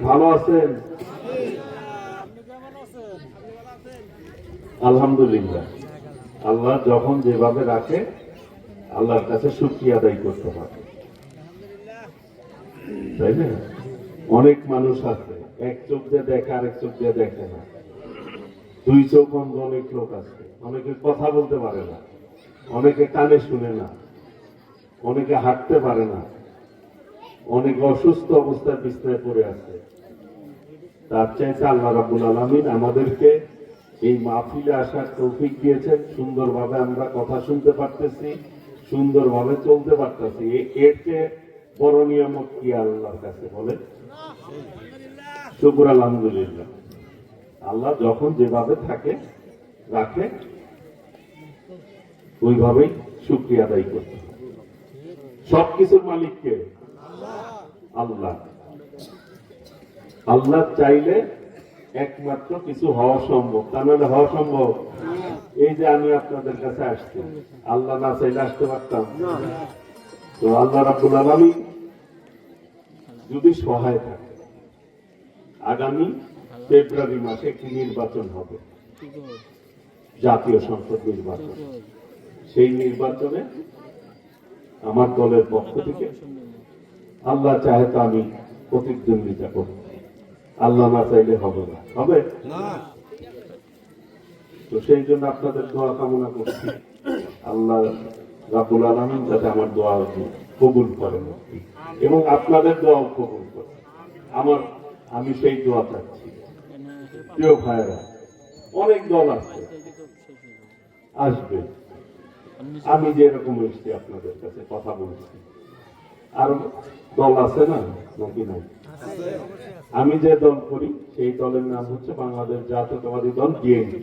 ভালো আছেন? আলহামদুলিল্লাহ। আল্লাহ যখন যেভাবে রাখে, আল্লাহর কাছে সুক্রিয়া আদায় করতে হবে তাই না? অনেক মানুষ আছে, এক চোখ দিয়ে দেখে, আরেক চোখ দিয়ে দেখে না। দুই চোখ অন্ধ অনেক লোক আছে। অনেকে কথা বলতে পারে না। অনেকে কানে শুনে না। অনেকে হাঁটতে পারে না। অনেকে অসুস্থ অবস্থায় বিছনায় পড়ে আছে। তার চাইতে আল্লাহ রাবুল আলমিন আমাদেরকে এই মাহফিলে আসার তৌফিক দিয়েছেন। সুন্দরভাবে আমরা কথা শুনতে পারতেছি, সুন্দরভাবে চলতে পারতেছি। এর চেয়ে বড় নিয়ামত কি আল্লাহর কাছে বলে শুকুর আলহামদুলিল্লাহ। আল্লাহ যখন যেভাবে থাকে, রাখে, ওইভাবেই শুক্রিয়া আদায় করতে। সবকিছুর মালিককে আল্লাহ। আল্লাহ চাইলে একমাত্র কিছু হওয়া সম্ভব। তা নাহলে হওয়া সম্ভব? এই যে আমি আপনাদের কাছে আসছি। আল্লাহ না চাইলে আসতে পারতাম তো আল্লাহ রাবুল আলমী যদি সহায় থাকে, আগামী ফেব্রুয়ারি মাসে একটি নির্বাচন হবে। জাতীয় সংসদ নির্বাচন। সেই নির্বাচনে আমার দলের পক্ষ থেকে আল্লাহ চাহে তো আমি প্রতিদ্বন্দ্বিতা করব। আল্লাহ না চাইলে হবে না। হবে? তো সেই জন্য আপনাদের দোয়া কামনা করছি। আল্লাহ রাবুল আলমিন যাতে আমার দোয়া কবুল করেন। এবং আপনাদের দোয়াও কবুল করে আমার আমি সেই দোয়া চাচ্ছি। প্রিয় ভাইরা অনেক দল আছে। আসবে। আমি যে এরকম এসছি আপনাদের কাছে কথা বলছি। আর দল আছে না? নাকি নাই? আমি যে দল করি, সেই দলের নাম হচ্ছে বাংলাদেশ জাতীয়তাবাদী দল বিএনপি।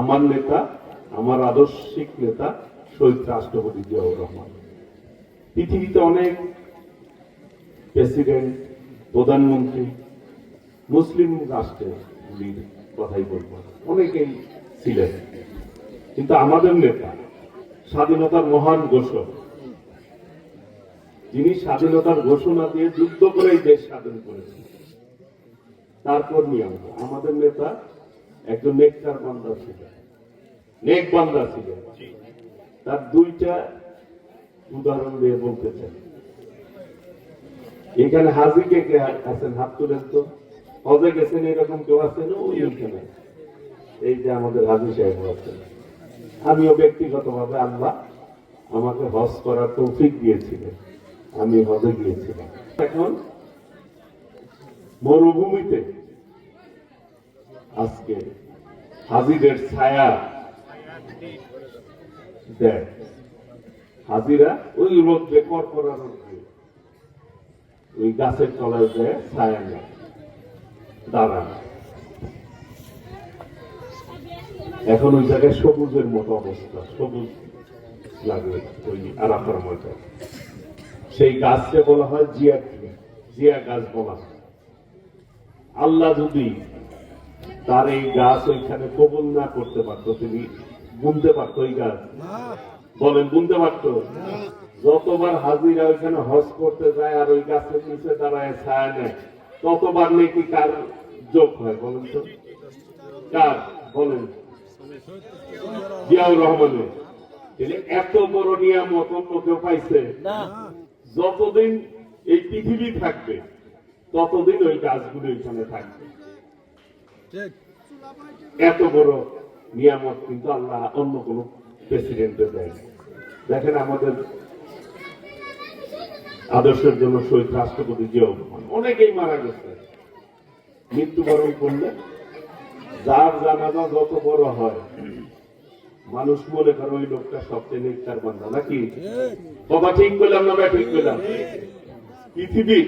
আমার নেতা, আমার আদর্শিক নেতা শহীদ রাষ্ট্রপতি জিয়াউর রহমান। পৃথিবীতে অনেক প্রেসিডেন্ট, প্রধানমন্ত্রী, মুসলিম রাষ্ট্রের কথাই বলব অনেকেই ছিলেন। কিন্তু আমাদের নেতা, স্বাধীনতার মহান ঘোষক যিনি স্বাধীনতার ঘোষণা দিয়ে যুদ্ধ করে এই দেশ স্বাধীন করেছেন। তারপর নিয়ম আমাদের নেতা একজন নেককার বান্দা ছিলেন নেক বান্দা ছিলেন তার দুইটা উদাহরণ দিয়ে বলতে চাই। এখানে হাজি কে কে আছেন? হাত তুলেন তো। হজে গেছেন এরকম কেউ আছেন ওই এখানে। এই যে আমাদের হাজি সাহেব আছেন। আমিও ব্যক্তিগতভাবে আল্লাহ আমাকে হজ করার তৌফিক দিয়েছিলেন। আমি হজে গিয়েছিলাম। এখন মরুভূমিতে আজকে হাজিদের ছায়া দেয় হাজিরা ওই রোদ্রে কর্করা রোদ্রে, ওই গাছের তলায় দেয় ছায়া নেয় দাঁড়ান এখন ওই জায়গায় সবুজের মতো অবস্থা, সবুজ লাগে ওই আরাফার মধ্যে সেই গাছকে বলা হয় জিয়া জিয়া গাছ বলা আল্লাহ যদি তার এই গাছ ওইখানে কবুল না করতে পারতো, তিনি বুনতে পারতো ওই গাছ। বলেন, বুনতে পারতো? যতবার হাজিরা ওইখানে হজ করতে যায় আর ওই গাছের নিচে দাঁড়ায় ছায়া নেয়, ততবার নাকি কার যোগ হয়, বলেন তো? কার? বলেন। জিয়াউর রহমানের। এত বড় নিয়ামত অন্য কেউ পাইছে যতদিন এই পৃথিবী থাকবে ততদিন ওই গাছগুলো এখানে থাকবে। এত বড় নিয়ামত কিন্তু আল্লাহ অন্য কোন প্রেসিডেন্টে দেয়। দেখেন আমাদের আদর্শের জন্য শহীদ রাষ্ট্রপতি রহমান অনেকেই মারা গেছে। মৃত্যুবরণ করলে যার জানাজা যত বড় হয় মানুষ মনে করে ওই লোকটা সবচেয়ে নেককার বান্ধা, নাকি? কথা ঠিক করলাম না ঠিক করলাম? পৃথিবীর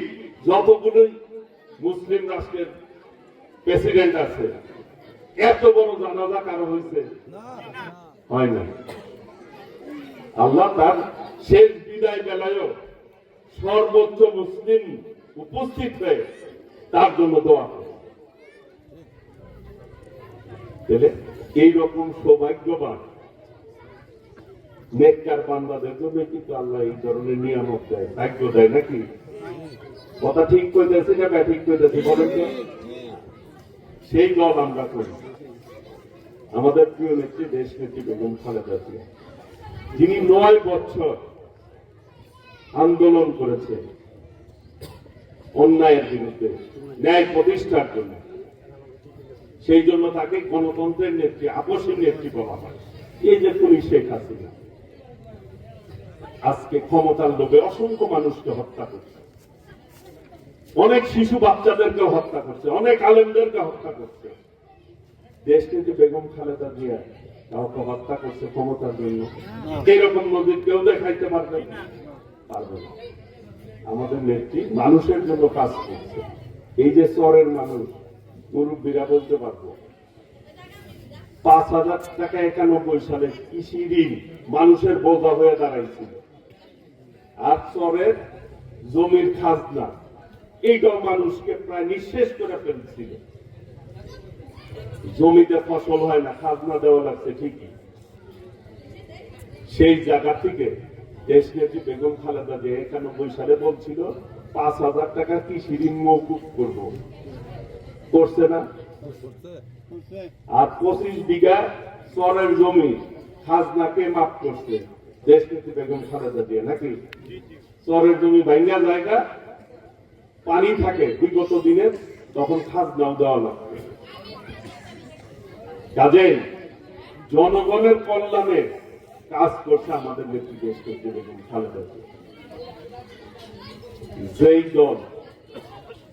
যতগুলোই মুসলিম রাষ্ট্রের প্রেসিডেন্ট আছে, এত বড় জানাজা কারও হয়েছে? হয় না। আল্লাহ তার শেষ বিদায় বেলায়ও সর্বোচ্চ মুসলিম উপস্থিত হয়ে তার জন্য দোয়া করে। এইরকম সৌভাগ্যবান নেককার বান্দাদের জন্য কিন্তু আল্লাহ এই ধরনের নিয়ামত দেয়, ভাগ্য দেয় নাকি? কথা ঠিক কইতেছি না ব্যাঠিক কইতেছি, বলেন তো। সেই দল আমরা করি। আমাদের প্রিয় নেত্রী দেশ নেত্রী বেগম খালেদা জিয়া। যিনি নয় বছর আন্দোলন করেছে অন্যায়ের বিরুদ্ধে, ন্যায় প্রতিষ্ঠার জন্য। সেই জন্য তাকে গণতন্ত্রের নেত্রী, আপসের নেত্রী বলা হয়। এই যে তুমি শেখ হাসিনা। আজকে ক্ষমতার লোভে অসংখ্য মানুষকে হত্যা করছে। অনেক শিশু বাচ্চাদেরকে হত্যা করছে, অনেক আলেমদেরকে হত্যা করছে। দেশকে যে বেগম খালেদা জিয়া কাউকে হত্যা করছে ক্ষমতার জন্য। এরকম নদীর কেউ দেখাইতে পারবে পারবে না। আমাদের নেত্রী মানুষের জন্য কাজ করছে। এই যে চরের মানুষ, মুরব্বীরা বলতে পারব, পাঁচ হাজার টাকা একানব্বই সালে কৃষি ঋণ মানুষের বোঝা হয়ে দাঁড়াইছিল। আর চরের জমির খাজনা। এইটাও মানুষকে প্রায় নিঃশেষ করে ফেলছিল। জমিতে ফসল হয় না, খাজনা দেওয়া লাগছে ঠিকই। সেই জায়গা থেকে দেশ নেত্রী বেগম খালেদা যে একানব্বই সালে বলছিল, পাঁচ হাজার টাকা কৃষি ঋণ মৌকুব করব। করছে না? আর পঁচিশ বিঘা চরের জমি খাজনাকে মাফ করছে। দেশ নেত্রী বেগম খালেদা দিয়ে নাকি চরের জমি ভাঙ্গা জায়গা, পানি থাকে বিগত দিনে, তখন খাজনাও দেওয়া লাগবে কাজেই জনগণের কল্যাণে কাজ করছে আমাদের নেত্রী দেশ নেত্রী বেগম খালেদা। যেই দল,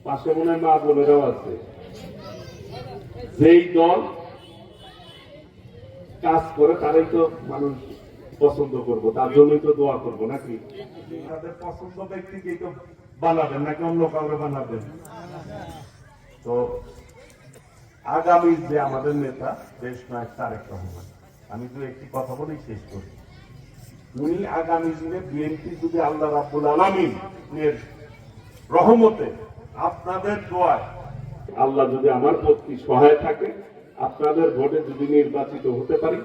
পাশে মনে হয় মা বোনেরাও আছে, যেই দল কাজ করে, তারাই তো মানুষ পছন্দ করব তার জন্যই তো দোয়া করব নাকি? তাদের পছন্দ ব্যক্তিকেই তো বানাবেন নাকি অন্য কাউরে বানাবেন? তো আগামী যে আমাদের নেতা দেশ নায়ক তারেক রহমান আমি তো একটি কথা বলেই শেষ করি। উনি আগামী দিনে বিএনপি যদি আল্লাহ রাব্বুল আলামিন এর রহমতে আপনাদের দোয়ায় আল্লাহ যদি আমার প্রতি সহায় থাকে আপনাদের ভোটে যদি নির্বাচিত হতে পারি,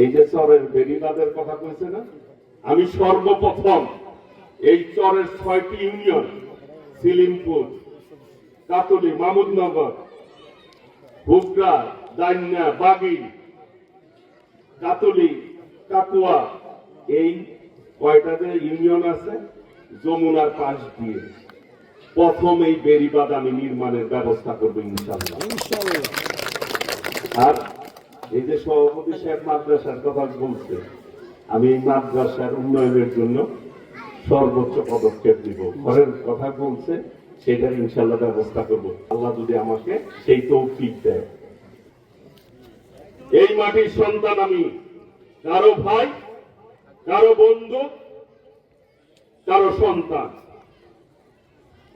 এই যে চরের বেরিবাদের কথা কইছে না, আমি সর্বপ্রথম এই চরের ছয়টি ইউনিয়ন, সিলিমপুর, কাতলি মামুদনগর হুগরা দাইন্যা, বাগি, কাতলি, কাকুয়া, এই কয়টা যে ইউনিয়ন আছে, যমুনার পাশ দিয়ে প্রথম এই বেরিবাদ আমি নির্মাণের ব্যবস্থা করব ইনশাল্লাহ আর এই যে সভাপতি সাহেব মাদ্রাসার কথা বলছে, আমি এই মাদ্রাসার উন্নয়নের জন্য সর্বোচ্চ পদক্ষেপ দিব ঘরের কথা বলছে, সেটার ইনশাল্লাহ ব্যবস্থা করব। আল্লাহ যদি আমাকে সেই তৌফিক দেয়। এই মাটির সন্তান আমি, কারও ভাই, কারও বন্ধু, কারও সন্তান।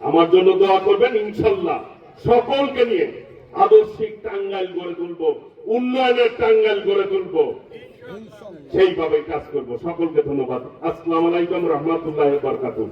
আমার জন্য দোয়া করবেন ইনশাল্লাহ সকলকে নিয়ে। আদর্শিক টাঙ্গাইল গড়ে তুলবো উন্নয়নের টাঙ্গাইল গড়ে তুলবো। সেইভাবে কাজ করব। সকলকে ধন্যবাদ। আসসালাম আলাইকুম রহমতুল্লাহ বরকাতুহ।